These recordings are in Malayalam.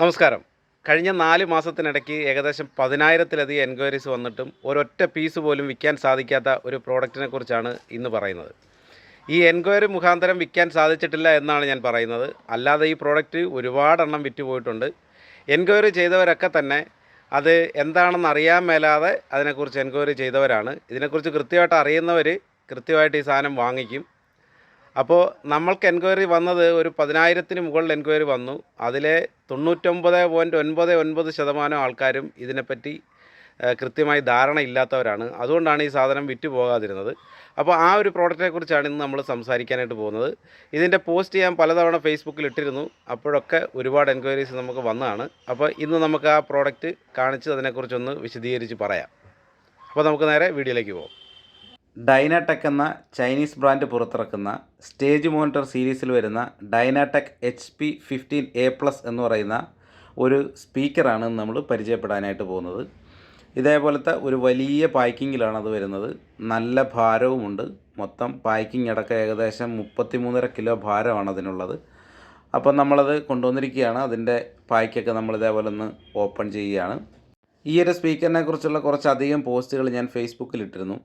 നമസ്കാരം. കഴിഞ്ഞ നാല് മാസത്തിനിടയ്ക്ക് ഏകദേശം പതിനായിരത്തിലധികം എൻക്വയറീസ് വന്നിട്ടും ഒരൊറ്റ പീസ് പോലും വിൽക്കാൻ സാധിക്കാത്ത ഒരു പ്രോഡക്റ്റിനെ കുറിച്ചാണ് ഇന്ന് പറയുന്നത്. ഈ എൻക്വയറി മുഖാന്തരം വിൽക്കാൻ സാധിച്ചിട്ടില്ല എന്നാണ് ഞാൻ പറയുന്നത്. അല്ലാതെ ഈ പ്രോഡക്റ്റ് ഒരുപാടെണ്ണം വിറ്റ് പോയിട്ടുണ്ട്. എൻക്വയറി ചെയ്തവരൊക്കെ തന്നെ അത് എന്താണെന്ന് അറിയാൻ മേലാതെ അതിനെക്കുറിച്ച് എൻക്വയറി ചെയ്തവരാണ്. ഇതിനെക്കുറിച്ച് കൃത്യമായിട്ട് അറിയുന്നവർ കൃത്യമായിട്ട് ഈ സാധനം വാങ്ങിക്കും. അപ്പോൾ നമ്മൾക്ക് എൻക്വയറി വന്നത് ഒരു പതിനായിരത്തിന് മുകളിൽ എൻക്വയറി വന്നു. അതിലെ തൊണ്ണൂറ്റൊമ്പത് പോയിന്റ് ഒൻപത് ഒൻപത് ശതമാനം ആൾക്കാരും ഇതിനെപ്പറ്റി കൃത്യമായി ധാരണ ഇല്ലാത്തവരാണ്. അതുകൊണ്ടാണ് ഈ സാധനം വിറ്റ് പോകാതിരുന്നത്. അപ്പോൾ ആ ഒരു പ്രോഡക്റ്റിനെ കുറിച്ചാണ് ഇന്ന് നമ്മൾ സംസാരിക്കാനായിട്ട് പോകുന്നത്. ഇതിന്റെ പോസ്റ്റ് ഞാൻ പലതവണ ഫേസ്ബുക്കിൽ ഇട്ടിരുന്നു. അപ്പോഴൊക്കെ ഒരുപാട് എൻക്വയറീസ് നമുക്ക് വന്നതാണ്. അപ്പോൾ ഇന്ന് നമുക്ക് ആ പ്രോഡക്റ്റ് കാണിച്ച് അതിനെക്കുറിച്ചൊന്ന് വിശദീകരിച്ച് പറയാം. അപ്പോൾ നമുക്ക് നേരെ വീഡിയോയിലേക്ക് പോകാം ഡൈനാടെക് എന്ന ചൈനീസ് ബ്രാൻഡ് പുറത്തിറക്കുന്ന സ്റ്റേജ് മോണിറ്റർ സീരീസിൽ വരുന്ന Dynatech H P fifteen A plus എന്ന് പറയുന്ന ഒരു സ്പീക്കറാണ് നമ്മൾ പരിചയപ്പെടാനായിട്ട് പോകുന്നത്. ഇതേപോലത്തെ ഒരു വലിയ പാക്കിങ്ങിലാണ് അത് വരുന്നത്. നല്ല ഭാരവുമുണ്ട്. മൊത്തം പാക്കിംഗ് അടക്കം ഏകദേശം മുപ്പത്തി മൂന്നര കിലോ ഭാരമാണ് അതിനുള്ളത്. അപ്പം നമ്മളത് കൊണ്ടുവന്നിരിക്കുകയാണ്. അതിന്റെ പായ്ക്കൊക്കെ നമ്മൾ ഇതേപോലെ ഒന്ന് ഓപ്പൺ ചെയ്യുകയാണ്. ഈ ഒരു സ്പീക്കറിനെ കുറിച്ചുള്ള കുറച്ചധികം പോസ്റ്റുകൾ ഞാൻ ഫേസ്ബുക്കിൽ ഇട്ടിരുന്നു.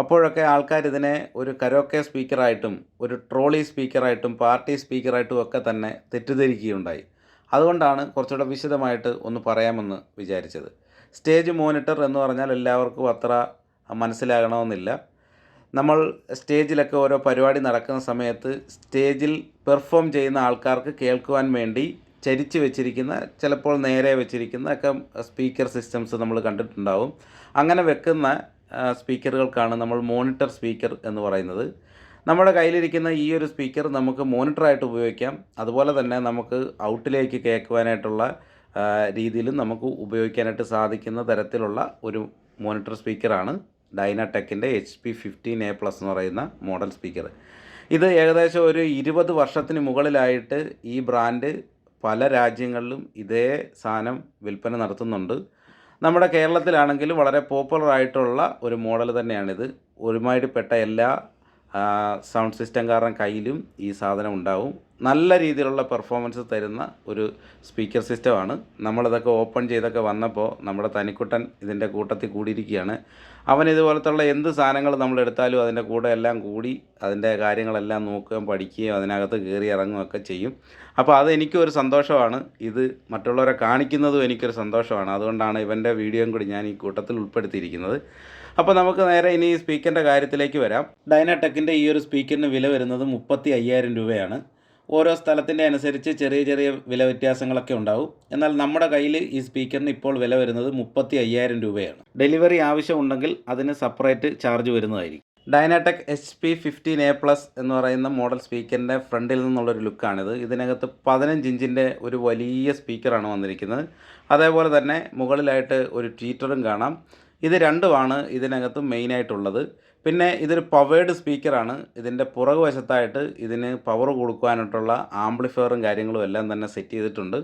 അപ്പോഴൊക്കെ ആൾക്കാർ ഇതിനെ ഒരു കരോക്കെ സ്പീക്കറായിട്ടും ഒരു ട്രോളി സ്പീക്കറായിട്ടും പാർട്ടി സ്പീക്കറായിട്ടും ഒക്കെ തന്നെ തെറ്റിദ്ധരിക്കുകയുണ്ടായി. അതുകൊണ്ടാണ് കുറച്ചുകൂടെ വിശദമായിട്ട് ഒന്ന് പറയാമെന്ന് വിചാരിച്ചത്. സ്റ്റേജ് മോണിറ്റർ എന്ന് പറഞ്ഞാൽ എല്ലാവർക്കും അത്ര മനസ്സിലാകണമെന്നില്ല. നമ്മൾ സ്റ്റേജിലൊക്കെ ഓരോ പരിപാടി നടക്കുന്ന സമയത്ത് സ്റ്റേജിൽ പെർഫോം ചെയ്യുന്ന ആൾക്കാർക്ക് കേൾക്കുവാൻ വേണ്ടി ചരിച്ച് വെച്ചിരിക്കുന്ന ചിലപ്പോൾ നേരെ വെച്ചിരിക്കുന്ന ഒക്കെ സ്പീക്കർ സിസ്റ്റംസ് നമ്മൾ കണ്ടിട്ടുണ്ടാവും. അങ്ങനെ വെക്കുന്ന സ്പീക്കറുകൾക്കാണ് നമ്മൾ മോണിറ്റർ സ്പീക്കർ എന്ന് പറയുന്നത്. നമ്മുടെ കയ്യിലിരിക്കുന്ന ഈ ഒരു സ്പീക്കർ നമുക്ക് മോണിറ്ററായിട്ട് ഉപയോഗിക്കാം. അതുപോലെ തന്നെ നമുക്ക് ഔട്ടിലേക്ക് കേൾക്കുവാനായിട്ടുള്ള രീതിയിലും നമുക്ക് ഉപയോഗിക്കാനായിട്ട് സാധിക്കുന്ന തരത്തിലുള്ള ഒരു മോണിറ്റർ സ്പീക്കറാണ് ഡൈനടെക്കിന്റെ H P fifteen A plus എന്ന് പറയുന്ന മോഡൽ സ്പീക്കർ. ഇത് ഏകദേശം ഒരു ഇരുപത് വർഷത്തിന് മുകളിലായിട്ട് ഈ ബ്രാൻഡ് പല രാജ്യങ്ങളിലും ഇതേ സാധനം വിൽപ്പന നടത്തുന്നുണ്ട്. നമ്മുടെ കേരളത്തിലാണെങ്കിൽ വളരെ പോപ്പുലർ ആയിട്ടുള്ള ഒരു മോഡൽ തന്നെയാണിത്. പെട്ട എല്ലാ സൗണ്ട് സിസ്റ്റം കാരണം കയ്യിലും ഈ സാധനം ഉണ്ടാവും. നല്ല രീതിയിലുള്ള പെർഫോമൻസ് തരുന്ന ഒരു സ്പീക്കർ സിസ്റ്റമാണ് നമ്മളിതൊക്കെ ഓപ്പൺ ചെയ്തൊക്കെ വന്നപ്പോൾ നമ്മുടെ തനിക്കുട്ടൻ ഇതിന്റെ കൂട്ടത്തിൽ കൂടിയിരിക്കുകയാണ്. അവൻ ഇതുപോലത്തുള്ള എന്ത് സാധനങ്ങൾ നമ്മൾ എടുത്താലും അതിന്റെ കൂടെ എല്ലാം കൂടി അതിന്റെ കാര്യങ്ങളെല്ലാം നോക്കുകയും പഠിക്കുകയും അതിനകത്ത് കയറി ഇറങ്ങുകയൊക്കെ ചെയ്യും. അപ്പോൾ അത് എനിക്കൊരു സന്തോഷമാണ്. ഇത് മറ്റുള്ളവരെ കാണിക്കുന്നതും എനിക്കൊരു സന്തോഷമാണ്. അതുകൊണ്ടാണ് ഇവന്റെ വീഡിയോയും കൂടി ഞാൻ ഈ കൂട്ടത്തിൽ ഉൾപ്പെടുത്തിയിരിക്കുന്നത്. അപ്പോൾ നമുക്ക് നേരെ ഇനി സ്പീക്കറിന്റെ കാര്യത്തിലേക്ക് വരാം. ഡൈനടെക്കിന്റെ ഈ ഒരു സ്പീക്കറിന് വില വരുന്നത് മുപ്പത്തി അയ്യായിരം രൂപയാണ്. ഓരോ സ്ഥലത്തിന്റെ അനുസരിച്ച് ചെറിയ ചെറിയ വില വ്യത്യാസങ്ങളൊക്കെ ഉണ്ടാവും. എന്നാൽ നമ്മുടെ കയ്യിൽ ഈ സ്പീക്കറിന് ഇപ്പോൾ വില വരുന്നത് മുപ്പത്തി അയ്യായിരം രൂപയാണ്. ഡെലിവറി ആവശ്യമുണ്ടെങ്കിൽ അതിന് സെപ്പറേറ്റ് ചാർജ് വരുന്നതായിരിക്കും. Dynatech H P fifteen A plus എന്ന് പറയുന്ന മോഡൽ സ്പീക്കറിന്റെ ഫ്രണ്ടിൽ നിന്നുള്ളൊരു ലുക്കാണിത്. ഇതിനകത്ത് പതിനഞ്ച് ഇഞ്ചിന്റെ ഒരു വലിയ സ്പീക്കറാണ് വന്നിരിക്കുന്നത്. അതേപോലെ തന്നെ മുകളിലായിട്ട് ഒരു ട്വീറ്ററും കാണാം. ഇത് രണ്ടുമാണ് ഇതിനകത്ത് മെയിനായിട്ടുള്ളത് പിന്നെ ഇതൊരു പവേഡ് സ്പീക്കറാണ് ഇതിന്റെ പുറകുവശത്തായിട്ട് ഇതിന് പവർ കൊടുക്കാനായിട്ടുള്ള ആംപ്ലിഫയറും കാര്യങ്ങളും എല്ലാം തന്നെ സെറ്റ് ചെയ്തിട്ടുണ്ട്.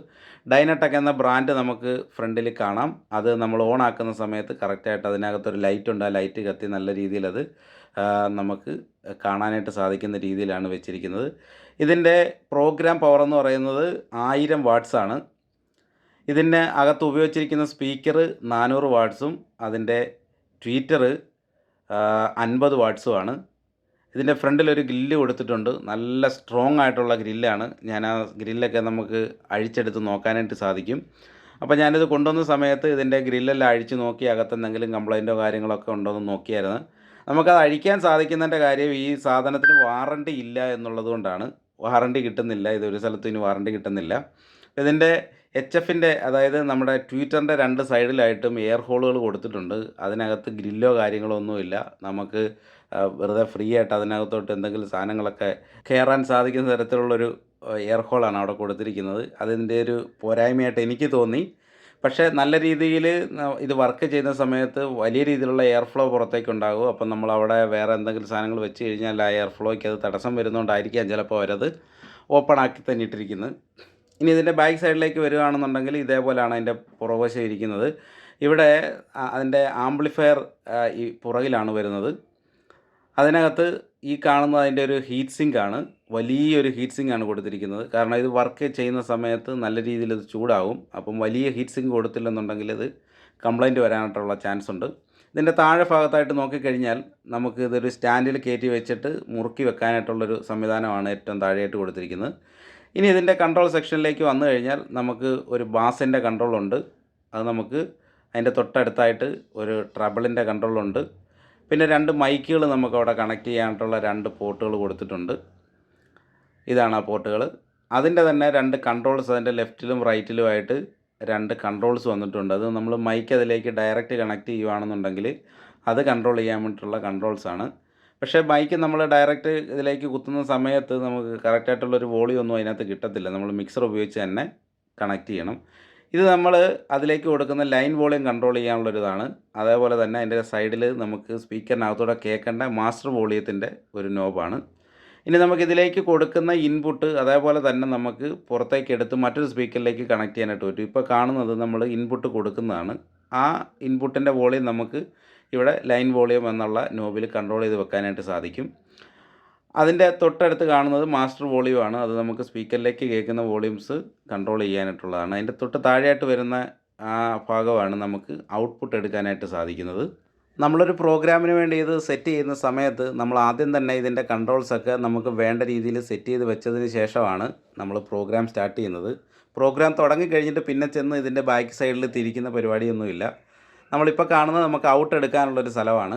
ഡൈനടെക് എന്ന ബ്രാൻഡ് നമുക്ക് ഫ്രണ്ടിൽ കാണാം. അത് നമ്മൾ ഓൺ ആക്കുന്ന സമയത്ത് കറക്റ്റായിട്ട് അതിനകത്തൊരു ലൈറ്റ് ഉണ്ട്. ആ ലൈറ്റ് കത്തി നല്ല രീതിയിൽ അത് നമുക്ക് കാണാനായിട്ട് സാധിക്കുന്ന രീതിയിലാണ് വെച്ചിരിക്കുന്നത്. ഇതിന്റെ പ്രോഗ്രാം പവർ എന്ന് പറയുന്നത് ആയിരം വാട്ട്സ് ഇതിന് അകത്ത് ഉപയോഗിച്ചിരിക്കുന്ന സ്പീക്കർ നാനൂറ് വാട്ട്സും അതിന്റെ ട്വീറ്റർ അൻപത് വാട്ട്സുമാണ്. ഇതിന്റെ ഫ്രണ്ടിൽ ഒരു ഗ്രില്ല് കൊടുത്തിട്ടുണ്ട്. നല്ല സ്ട്രോങ് ആയിട്ടുള്ള ഗ്രില്ലാണ്. ഞാൻ ആ ഗ്രില്ലൊക്കെ നമുക്ക് അഴിച്ചെടുത്ത് നോക്കാനായിട്ട് സാധിക്കും. അപ്പോൾ ഞാനിത് കൊണ്ടുവന്ന സമയത്ത് ഇതിന്റെ ഗ്രില്ലെല്ലാം അഴിച്ച് നോക്കി അകത്ത് എന്തെങ്കിലും കംപ്ലൈന്റോ കാര്യങ്ങളൊക്കെ ഉണ്ടോ എന്ന് നോക്കിയായിരുന്നു. നമുക്കത് അഴിക്കാൻ സാധിക്കുന്നതിന്റെ കാര്യം ഈ സാധനത്തിന് വാറണ്ടി ഇല്ല എന്നുള്ളത് കൊണ്ടാണ്. വാറണ്ടി കിട്ടുന്നില്ല. ഇതൊരു സ്ഥലത്തും ഇനി വാറണ്ടി കിട്ടുന്നില്ല. ഇതിന്റെ എച്ച് എഫിന്റെ അതായത് നമ്മുടെ ട്വിറ്ററിന്റെ രണ്ട് സൈഡിലായിട്ടും എയർ ഹോളുകൾ കൊടുത്തിട്ടുണ്ട്. അതിനകത്ത് ഗ്രില്ലോ കാര്യങ്ങളോ ഒന്നുമില്ല നമുക്ക് വെറുതെ ഫ്രീ ആയിട്ട് അതിനകത്തോട്ട് എന്തെങ്കിലും സാധനങ്ങളൊക്കെ കയറാൻ സാധിക്കുന്ന തരത്തിലുള്ളൊരു എയർ ഹോളാണ് അവിടെ കൊടുത്തിരിക്കുന്നത്. അതിന്റെ ഒരു പോരായ്മയായിട്ട് എനിക്ക് തോന്നി. പക്ഷേ നല്ല രീതിയിൽ ഇത് വർക്ക് ചെയ്യുന്ന സമയത്ത് വലിയ രീതിയിലുള്ള എയർ ഫ്ലോ പുറത്തേക്ക് ഉണ്ടാകും അപ്പം നമ്മൾ അവിടെ വേറെ എന്തെങ്കിലും സാധനങ്ങൾ വെച്ച് കഴിഞ്ഞാൽ ആ എയർ ഫ്ലോയ്ക്ക് അത് തടസ്സം വരുന്നതുകൊണ്ടായിരിക്കാം ചിലപ്പോൾ അവരത് ഓപ്പൺ ആക്കി തന്നെ ഇട്ടിരിക്കുന്നത് ഇനി ഇതിന്റെ ബാക്ക് സൈഡിലേക്ക് വരികയാണെന്നുണ്ടെങ്കിൽ ഇതേപോലെയാണ് അതിന്റെ പുറവശം ഇരിക്കുന്നത്. ഇവിടെ അതിന്റെ ആംപ്ലിഫയർ ഈ പുറകിലാണ് വരുന്നത്. അതിനകത്ത് ഈ കാണുന്നത് അതിന്റെ ഒരു ഹീറ്റ് സിങ്ക് ആണ്. വലിയൊരു ഹീറ്റ് സിങ്ക് ആണ് കൊടുത്തിരിക്കുന്നത്. കാരണം ഇത് വർക്ക് ചെയ്യുന്ന സമയത്ത് നല്ല രീതിയിൽ ഇത് ചൂടാവും. അപ്പം വലിയ ഹീറ്റ് സിങ്ക് കൊടുത്തില്ലെന്നുണ്ടെങ്കിൽ ഇത് കംപ്ലൈന്റ് വരാനായിട്ടുള്ള ചാൻസ് ഉണ്ട്. ഇതിന്റെ താഴെ ഭാഗത്തായിട്ട് നോക്കിക്കഴിഞ്ഞാൽ നമുക്ക് ഇതൊരു സ്റ്റാൻഡിൽ കയറ്റി വെച്ചിട്ട് മുറുക്കി വെക്കാനായിട്ടുള്ളൊരു സംവിധാനമാണ് ഏറ്റവും താഴെയായിട്ട് കൊടുത്തിരിക്കുന്നത്. ഇനി ഇതിന്റെ കൺട്രോൾ സെക്ഷനിലേക്ക് വന്നു കഴിഞ്ഞാൽ നമുക്ക് ഒരു ബാസിന്റെ കൺട്രോളുണ്ട് അത് നമുക്ക് അതിന്റെ തൊട്ടടുത്തായിട്ട് ഒരു ട്രബിളിന്റെ കൺട്രോളുണ്ട് പിന്നെ രണ്ട് മൈക്കുകൾ നമുക്ക് അവിടെ കണക്ട് ചെയ്യാനായിട്ടുള്ള രണ്ട് പോർട്ടുകൾ കൊടുത്തിട്ടുണ്ട്. ഇതാണ് ആ പോർട്ടുകൾ അതിന്റെ തന്നെ രണ്ട് കൺട്രോൾസ് അതിന്റെ ലെഫ്റ്റിലും റൈറ്റിലുമായിട്ട് രണ്ട് കൺട്രോൾസ് വന്നിട്ടുണ്ട്. അത് നമ്മൾ മൈക്ക് അതിലേക്ക് ഡയറക്റ്റ് കണക്ട് ചെയ്യുകയാണെന്നുണ്ടെങ്കിൽ അത് കൺട്രോൾ ചെയ്യാൻ വേണ്ടിയിട്ടുള്ള കൺട്രോൾസാണ് പക്ഷേ മൈക്ക് നമ്മൾ ഡയറക്റ്റ് ഇതിലേക്ക് കുത്തുന്ന സമയത്ത് നമുക്ക് കറക്റ്റായിട്ടുള്ളൊരു വോളിയം ഒന്നും അതിനകത്ത് കിട്ടത്തില്ല. നമ്മൾ മിക്സർ ഉപയോഗിച്ച് തന്നെ കണക്ട് ചെയ്യണം. ഇത് നമ്മൾ അതിലേക്ക് കൊടുക്കുന്ന ലൈൻ വോളിയം കൺട്രോൾ ചെയ്യാനുള്ളൊരിതാണ്. അതേപോലെ തന്നെ അതിന്റെ സൈഡിൽ നമുക്ക് സ്പീക്കറിനകത്തൂടെ കേൾക്കേണ്ട മാസ്റ്റർ വോളിയത്തിന്റെ ഒരു നോബാണ് ഇനി നമുക്ക് ഇതിലേക്ക് കൊടുക്കുന്ന ഇൻപുട്ട് അതേപോലെ തന്നെ നമുക്ക് പുറത്തേക്ക് എടുത്ത് മറ്റൊരു സ്പീക്കറിലേക്ക് കണക്ട് ചെയ്യാനായിട്ട് പറ്റും. ഇപ്പോൾ കാണുന്നത് നമ്മൾ ഇൻപുട്ട് കൊടുക്കുന്നതാണ്. ആ ഇൻപുട്ടിന്റെ വോളിയം നമുക്ക് ഇവിടെ ലൈൻ വോളിയം എന്നുള്ള നോബിൽ കൺട്രോൾ ചെയ്ത് വെക്കാനായിട്ട് സാധിക്കും. അതിന്റെ തൊട്ടടുത്ത് കാണുന്നത് മാസ്റ്റർ വോളിയം ആണ്. അത് നമുക്ക് സ്പീക്കറിലേക്ക് കേൾക്കുന്ന വോളിയൂംസ് കൺട്രോൾ ചെയ്യാനായിട്ടുള്ളതാണ്. അതിന്റെ തൊട്ട് താഴെയായിട്ട് വരുന്ന ആ ഭാഗമാണ് നമുക്ക് ഔട്ട്പുട്ട് എടുക്കാനായിട്ട് സാധിക്കുന്നത്. നമ്മളൊരു പ്രോഗ്രാമിന് വേണ്ടി ഇത് സെറ്റ് ചെയ്യുന്ന സമയത്ത് നമ്മൾ ആദ്യം തന്നെ ഇതിന്റെ കൺട്രോൾസൊക്കെ നമുക്ക് വേണ്ട രീതിയിൽ സെറ്റ് ചെയ്ത് വെച്ചതിന് ശേഷമാണ് നമ്മൾ പ്രോഗ്രാം സ്റ്റാർട്ട് ചെയ്യുന്നത്. പ്രോഗ്രാം തുടങ്ങിക്കഴിഞ്ഞിട്ട് പിന്നെ ചെന്ന് ഇതിന്റെ ബാക്ക് സൈഡിൽ തിരിക്കുന്ന പരിപാടിയൊന്നുമില്ല. നമ്മളിപ്പോൾ കാണുന്നത് നമുക്ക് ഔട്ട് എടുക്കാനുള്ളൊരു സ്ഥലമാണ്.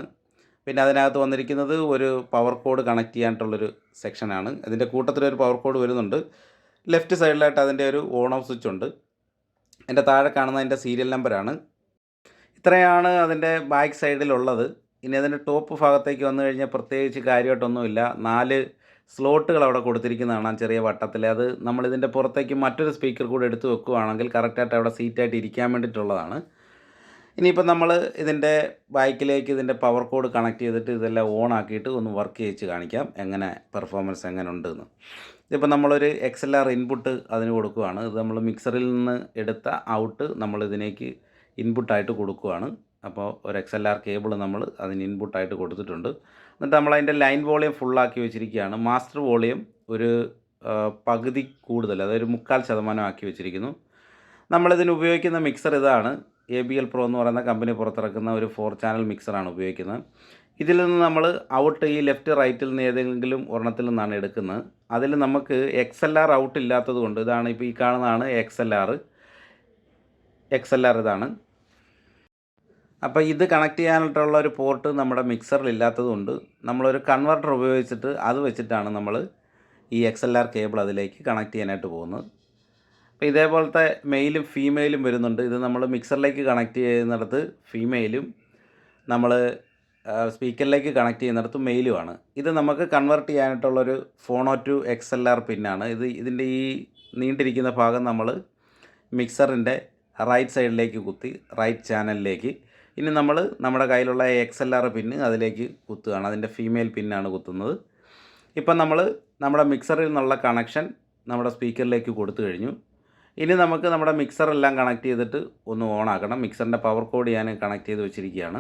പിന്നെ അതിനകത്ത് വന്നിരിക്കുന്നത് ഒരു പവർ കോഡ് കണക്ട് ചെയ്യാനായിട്ടുള്ളൊരു സെക്ഷനാണ് ഇതിന്റെ കൂട്ടത്തിലൊരു പവർ കോഡ് വരുന്നുണ്ട്. ലെഫ്റ്റ് സൈഡിലായിട്ട് അതിന്റെ ഒരു ഓൺ ഓഫ് സ്വിച്ച് ഉണ്ട്. എന്റെ താഴെ കാണുന്ന അതിന്റെ സീരിയൽ നമ്പറാണ് ഇത്രയാണ് അതിന്റെ ബാക്ക് സൈഡിലുള്ളത് ഇനി അതിന്റെ ടോപ്പ് ഭാഗത്തേക്ക് വന്നു കഴിഞ്ഞാൽ പ്രത്യേകിച്ച് കാര്യമായിട്ടൊന്നുമില്ല. നാല് സ്ലോട്ടുകൾ അവിടെ കൊടുത്തിരിക്കുന്നതാണ് ചെറിയ വട്ടത്തിൽ അത് നമ്മളിതിന്റെ പുറത്തേക്ക് മറ്റൊരു സ്പീക്കർ കൂടെ എടുത്ത് വെക്കുകയാണെങ്കിൽ കറക്റ്റായിട്ട് അവിടെ സീറ്റായിട്ട് ഇരിക്കാൻ വേണ്ടിയിട്ടുള്ളതാണ്. ഇനിയിപ്പോൾ നമ്മൾ ഇതിന്റെ ബൈക്കിലേക്ക് ഇതിന്റെ പവർ കോഡ് കണക്ട് ചെയ്തിട്ട് ഇതെല്ലാം ഓൺ ആക്കിയിട്ട് ഒന്ന് വർക്ക് ചെയ്ച്ച് കാണിക്കാം. എങ്ങനെ പെർഫോമൻസ് എങ്ങനെ ഉണ്ടെന്ന് ഇതിപ്പോൾ നമ്മളൊരു എക്സ് എൽ ആർ ഇൻപുട്ട് അതിന് കൊടുക്കുകയാണ് ഇത് നമ്മൾ മിക്സറിൽ നിന്ന് എടുത്ത ഔട്ട് നമ്മൾ ഇതിലേക്ക് ഇൻപുട്ടായിട്ട് കൊടുക്കുകയാണ് അപ്പോൾ ഒരു എക്സ് എൽ ആർ കേബിൾ നമ്മൾ അതിന് ഇൻപുട്ടായിട്ട് കൊടുത്തിട്ടുണ്ട്. എന്നിട്ട് നമ്മൾ അതിന്റെ ലൈൻ വോളിയം ഫുള്ളാക്കി വെച്ചിരിക്കുകയാണ്. മാസ്റ്റർ വോളിയം ഒരു പകുതി കൂടുതൽ അതായത് മുക്കാൽ ശതമാനം ആക്കി വെച്ചിരിക്കുന്നു. നമ്മളിതിന് ഉപയോഗിക്കുന്ന മിക്സർ ഇതാണ്. എ ബി എൽ പ്രോ എന്ന് പറയുന്ന കമ്പനി പുറത്തിറക്കുന്ന ഒരു ഫോർ ചാനൽ മിക്സറാണ് ഉപയോഗിക്കുന്നത്. ഇതിൽ നിന്ന് നമ്മൾ ഔട്ട് ഈ ലെഫ്റ്റ് റൈറ്റിൽ നിന്ന് ഏതെങ്കിലും ഒരെണ്ണത്തിൽ നിന്നാണ് എടുക്കുന്നത്. അതിൽ നമുക്ക് എക്സ് എൽ ആർ ഔട്ട് ഇല്ലാത്തത് കൊണ്ട് ഇതാണ് ഇപ്പോൾ ഈ കാണുന്നതാണ് X L R X L R ഇതാണ്. അപ്പോൾ ഇത് കണക്ട് ചെയ്യാനായിട്ടുള്ള ഒരു പോർട്ട് നമ്മുടെ മിക്സറിൽ ഇല്ലാത്തതുകൊണ്ട് നമ്മളൊരു കൺവെർട്ടർ ഉപയോഗിച്ചിട്ട് അത് വെച്ചിട്ടാണ് നമ്മൾ ഈ എക്സ് എൽ ആർ കേബിൾ അതിലേക്ക് കണക്ട് ചെയ്യാനായിട്ട് പോകുന്നത്. അപ്പോൾ ഇതേപോലത്തെ മെയിലും ഫീമെയിലും വരുന്നുണ്ട്. ഇത് നമ്മൾ മിക്സറിലേക്ക് കണക്ട് ചെയ്യുന്നിടത്ത് ഫീമെയിലും നമ്മൾ സ്പീക്കറിലേക്ക് കണക്ട് ചെയ്യുന്നിടത്ത് മെയിലുമാണ്. ഇത് നമുക്ക് കൺവെർട്ട് ചെയ്യാനായിട്ടുള്ളൊരു ഫോണോ ടു എക്സ് എൽ ആർ പിന്നാണ്. ഇത് ഇതിന്റെ ഈ നീണ്ടിരിക്കുന്ന ഭാഗം നമ്മൾ മിക്സറിന്റെ റൈറ്റ് സൈഡിലേക്ക് കുത്തി റൈറ്റ് ചാനലിലേക്ക്. ഇനി നമ്മൾ നമ്മുടെ കയ്യിലുള്ള എക്സ് എൽ ആർ പിന്ന് അതിലേക്ക് കുത്തുകയാണ്. അതിന്റെ ഫീമെയിൽ പിന്നാണ് കുത്തുന്നത്. ഇപ്പം നമ്മൾ നമ്മുടെ മിക്സറിൽ നിന്നുള്ള കണക്ഷൻ നമ്മുടെ സ്പീക്കറിലേക്ക് കൊടുത്തു കഴിഞ്ഞു. ഇനി നമുക്ക് നമ്മുടെ മിക്സറെല്ലാം കണക്ട് ചെയ്തിട്ട് ഒന്ന് ഓണാക്കണം മിക്സറിന്റെ പവർ കോഡ് ഞാൻ കണക്ട് ചെയ്ത് വെച്ചിരിക്കുകയാണ്.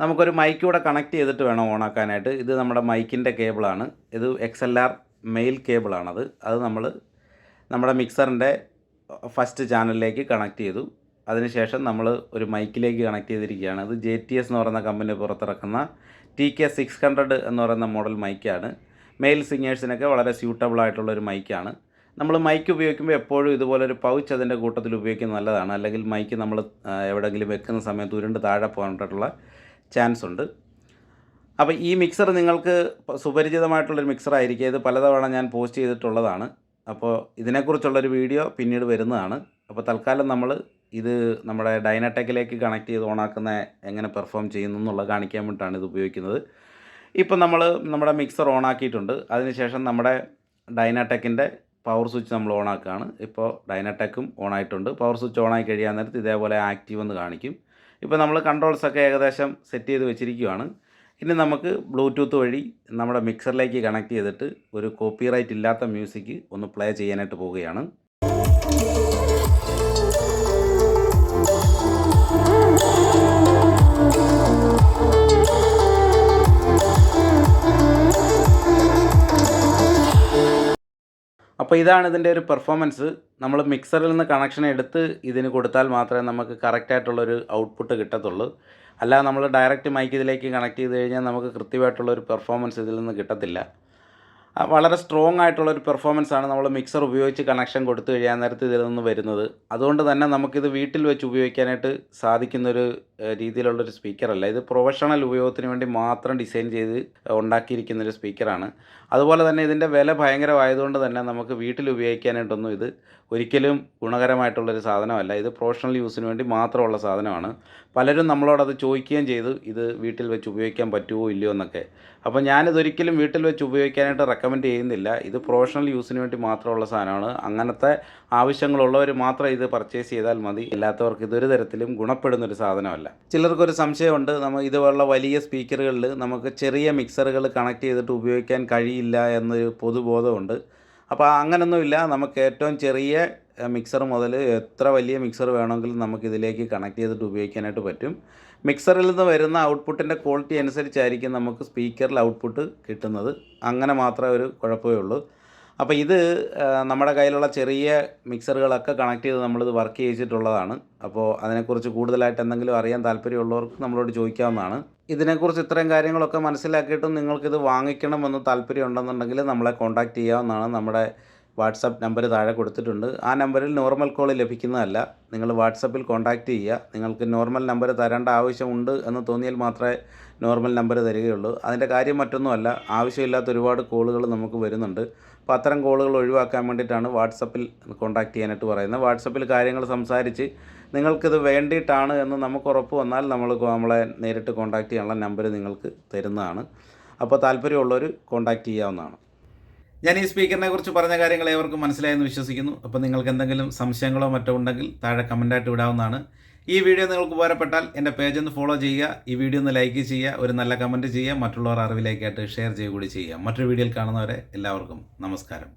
നമുക്കൊരു മൈക്ക് കൂടെ കണക്ട് ചെയ്തിട്ട് വേണം ഓണാക്കാനായിട്ട് ഇത് നമ്മുടെ മൈക്കിന്റെ കേബിളാണ് ഇത് എക്സ് എൽ ആർ മെയിൽ കേബിളാണത് അത് നമ്മൾ നമ്മുടെ മിക്സറിന്റെ ഫസ്റ്റ് ചാനലിലേക്ക് കണക്ട് ചെയ്തു. അതിനുശേഷം നമ്മൾ ഒരു മൈക്കിലേക്ക് കണക്ട് ചെയ്തിരിക്കുകയാണ്. ഇത് ജെ ടി എസ് എന്ന് പറയുന്ന കമ്പനി പുറത്തിറക്കുന്ന ടി കെ സിക്സ് ഹൺഡ്രഡ് എന്ന് പറയുന്ന മോഡൽ മൈക്കാണ് മെയിൽ സിംഗേഴ്സിനൊക്കെ വളരെ സ്യൂട്ടബിൾ ആയിട്ടുള്ള ഒരു മൈക്കാണ് നമ്മൾ മൈക്ക് ഉപയോഗിക്കുമ്പോൾ എപ്പോഴും ഇതുപോലൊരു പൗച്ച് അതിന്റെ കൂട്ടത്തിൽ ഉപയോഗിക്കുന്നത് നല്ലതാണ്. അല്ലെങ്കിൽ മൈക്ക് നമ്മൾ എവിടെയെങ്കിലും വെക്കുന്ന സമയത്ത് ഉരുണ്ട് താഴെ പോകാനായിട്ടുള്ള ചാൻസ് ഉണ്ട്. അപ്പോൾ ഈ മിക്സർ നിങ്ങൾക്ക് സുപരിചിതമായിട്ടുള്ളൊരു മിക്സർ ആയിരിക്കും. ഇത് പലതവണ ഞാൻ പോസ്റ്റ് ചെയ്തിട്ടുള്ളതാണ്. അപ്പോൾ ഇതിനെക്കുറിച്ചുള്ളൊരു വീഡിയോ പിന്നീട് വരുന്നതാണ്. അപ്പോൾ തൽക്കാലം നമ്മൾ ഇത് നമ്മുടെ ഡൈനടെക്കിലേക്ക് കണക്ട് ചെയ്ത് ഓണാക്കുന്ന എങ്ങനെ പെർഫോം ചെയ്യുന്നു എന്നുള്ളത് കാണിക്കാൻ വേണ്ടിയിട്ടാണ് ഇത് ഉപയോഗിക്കുന്നത്. ഇപ്പം നമ്മൾ നമ്മുടെ മിക്സർ ഓണാക്കിയിട്ടുണ്ട്. അതിനുശേഷം നമ്മുടെ ഡൈനാടെക്കിന്റെ പവർ സ്വിച്ച് നമ്മൾ ഓൺ ആക്കുകയാണ് ഇപ്പോൾ ഡൈനടെക്കും ഓൺ ആയിട്ടുണ്ട് പവർ സ്വിച്ച് ഓൺ ആയി കഴിയാൻ നേരത്ത് ഇതേപോലെ ആക്റ്റീവ് എന്ന് കാണിക്കും. ഇപ്പോൾ നമ്മൾ കൺട്രോൾസൊക്കെ ഏകദേശം സെറ്റ് ചെയ്ത് വെച്ചിരിക്കുകയാണ് ഇനി നമുക്ക് ബ്ലൂടൂത്ത് വഴി നമ്മുടെ മിക്സറിലേക്ക് കണക്ട് ചെയ്തിട്ട് ഒരു കോപ്പിറൈറ്റ് ഇല്ലാത്ത മ്യൂസിക് ഒന്ന് പ്ലേ ചെയ്യാനായിട്ട് പോവുകയാണ്. അപ്പോൾ ഇതാണ് ഇതിന്റെ ഒരു പെർഫോമൻസ് നമ്മൾ മിക്സറിൽ നിന്ന് കണക്ഷൻ എടുത്ത് ഇതിന് കൊടുത്താൽ മാത്രമേ നമുക്ക് കറക്റ്റായിട്ടുള്ളൊരു ഔട്ട്പുട്ട് കിട്ടത്തുള്ളൂ. അല്ലാതെ നമ്മൾ ഡയറക്റ്റ് മൈക്ക് ഇതിലേക്ക് കണക്ട് ചെയ്ത് കഴിഞ്ഞാൽ നമുക്ക് കൃത്യമായിട്ടുള്ളൊരു പെർഫോമൻസ് ഇതിൽ നിന്ന് കിട്ടത്തില്ല. വളരെ സ്ട്രോങ് ആയിട്ടുള്ളൊരു പെർഫോമൻസ് ആണ് നമ്മൾ മിക്സർ ഉപയോഗിച്ച് കണക്ഷൻ കൊടുത്തു കഴിയാൻ നേരത്ത് ഇതിൽ നിന്ന് വരുന്നത്. അതുകൊണ്ട് തന്നെ നമുക്കിത് വീട്ടിൽ വെച്ച് ഉപയോഗിക്കാനായിട്ട് സാധിക്കുന്നൊരു രീതിയിലുള്ളൊരു സ്പീക്കറല്ല. ഇത് പ്രൊഫഷണൽ ഉപയോഗത്തിന് വേണ്ടി മാത്രം ഡിസൈൻ ചെയ്ത് ഉണ്ടാക്കിയിരിക്കുന്ന ഒരു സ്പീക്കറാണ്. അതുപോലെ തന്നെ ഇതിന്റെ വില ഭയങ്കരമായതുകൊണ്ട് തന്നെ നമുക്ക് വീട്ടിൽ ഉപയോഗിക്കാനായിട്ടൊന്നും ഇത് ഒരിക്കലും ഗുണകരമായിട്ടുള്ളൊരു സാധനമല്ല. ഇത് പ്രൊഫഷണൽ യൂസിന് വേണ്ടി മാത്രമുള്ള സാധനമാണ്. പലരും നമ്മളോടത് ചോദിക്കുകയും ചെയ്തു ഇത് വീട്ടിൽ വെച്ച് ഉപയോഗിക്കാൻ പറ്റുമോ ഇല്ലയോ എന്നൊക്കെ. അപ്പോൾ ഞാനിതൊരിക്കലും വീട്ടിൽ വെച്ച് ഉപയോഗിക്കാനായിട്ട് റെക്കമെൻഡ് ചെയ്യുന്നില്ല. ഇത് പ്രൊഫഷണൽ യൂസിന് വേണ്ടി മാത്രമുള്ള സാധനമാണ്. അങ്ങനത്തെ ആവശ്യങ്ങളുള്ളവർ മാത്രം ഇത് പർച്ചേസ് ചെയ്താൽ മതി. അല്ലാത്തവർക്ക് ഇതൊരു തരത്തിലും ഗുണപ്പെടുന്നൊരു സാധനമല്ല. ചിലർക്കൊരു സംശയമുണ്ട് നമ്മൾ ഇതുപോലുള്ള വലിയ സ്പീക്കറുകളിൽ നമുക്ക് ചെറിയ മിക്സറുകൾ കണക്ട് ചെയ്തിട്ട് ഉപയോഗിക്കാൻ കഴിയില്ല എന്നൊരു പൊതുബോധമുണ്ട്. അപ്പോൾ അങ്ങനൊന്നുമില്ല നമുക്ക് ഏറ്റവും ചെറിയ മിക്സർ മുതൽ എത്ര വലിയ മിക്സർ വേണമെങ്കിലും നമുക്ക് ഇതിലേക്ക് കണക്ട് ചെയ്തിട്ട് ഉപയോഗിക്കാനായിട്ട് പറ്റും. മിക്സറിൽ നിന്ന് വരുന്ന ഔട്ട്പുട്ടിന്റെ ക്വാളിറ്റി അനുസരിച്ചായിരിക്കും നമുക്ക് സ്പീക്കറിൽ ഔട്ട്പുട്ട് കിട്ടുന്നത്. അങ്ങനെ മാത്രമേ ഒരു കുഴപ്പമേ ഉള്ളൂ. അപ്പോൾ ഇത് നമ്മുടെ കയ്യിലുള്ള ചെറിയ മിക്സറുകളൊക്കെ കണക്ട് ചെയ്ത് നമ്മളിത് വർക്ക് ചെയ്യിച്ചിട്ടുള്ളതാണ്. അപ്പോൾ അതിനെക്കുറിച്ച് കൂടുതലായിട്ട് എന്തെങ്കിലും അറിയാൻ താല്പര്യമുള്ളവർക്ക് നമ്മളോട് ചോദിക്കാവുന്നതാണ്. ഇതിനെക്കുറിച്ച് ഇത്രയും കാര്യങ്ങളൊക്കെ മനസ്സിലാക്കിയിട്ടും നിങ്ങൾക്കിത് വാങ്ങിക്കണമെന്ന് താല്പര്യം ഉണ്ടെന്നുണ്ടെങ്കിൽ നമ്മളെ കോൺടാക്റ്റ് ചെയ്യാവുന്നതാണ്. നമ്മുടെ വാട്സപ്പ് നമ്പർ താഴെ കൊടുത്തിട്ടുണ്ട്. ആ നമ്പറിൽ നോർമൽ കോൾ ലഭിക്കുന്നതല്ല. നിങ്ങൾ വാട്സപ്പിൽ കോൺടാക്റ്റ് ചെയ്യുക. നിങ്ങൾക്ക് നോർമൽ നമ്പർ തരേണ്ട ആവശ്യമുണ്ട് എന്ന് തോന്നിയാൽ മാത്രമേ നോർമൽ നമ്പർ തരികയുള്ളൂ. അതിന്റെ കാര്യം മറ്റൊന്നുമല്ല. ആവശ്യമില്ലാത്ത ഒരുപാട് കോളുകൾ നമുക്ക് വരുന്നുണ്ട്. അപ്പോൾ അത്തരം കോളുകൾ ഒഴിവാക്കാൻ വേണ്ടിയിട്ടാണ് വാട്സപ്പിൽ കോൺടാക്റ്റ് ചെയ്യാനായിട്ട് പറയുന്നത്. വാട്സപ്പിൽ കാര്യങ്ങൾ സംസാരിച്ച് നിങ്ങൾക്കിത് വേണ്ടിയിട്ടാണ് എന്ന് നമുക്ക് ഉറപ്പ് വന്നാൽ നമ്മൾ നമ്മളെ നേരിട്ട് കോൺടാക്റ്റ് ചെയ്യാനുള്ള നമ്പർ നിങ്ങൾക്ക് തരുന്നതാണ്. അപ്പോൾ താല്പര്യമുള്ളവർ കോൺടാക്റ്റ് ചെയ്യാവുന്നതാണ്. ഞാൻ ഈ സ്പീക്കറിനെ കുറിച്ച് പറഞ്ഞ കാര്യങ്ങൾ ഏവർക്കും മനസ്സിലായെന്ന് വിശ്വസിക്കുന്നു. അപ്പോൾ നിങ്ങൾക്ക് എന്തെങ്കിലും സംശയങ്ങളോ മറ്റോ ഉണ്ടെങ്കിൽ താഴെ കമന്റായിട്ട് വിടാവുന്നതാണ് ഈ വീഡിയോ നിങ്ങൾക്ക് ഉപകാരപ്പെട്ടാൽ എന്റെ പേജ് ഒന്ന് ഫോളോ ചെയ്യുക ഈ വീഡിയോ ഒന്ന് ലൈക്ക് ചെയ്യുക ഒരു നല്ല കമന്റ് ചെയ്യുക മറ്റുള്ളവർ അറിവിലേക്കായിട്ട് ഷെയർ ചെയ്യുക കൂടി ചെയ്യുക. മറ്റൊരു വീഡിയോയിൽ കാണുന്നവരെ എല്ലാവർക്കും നമസ്കാരം.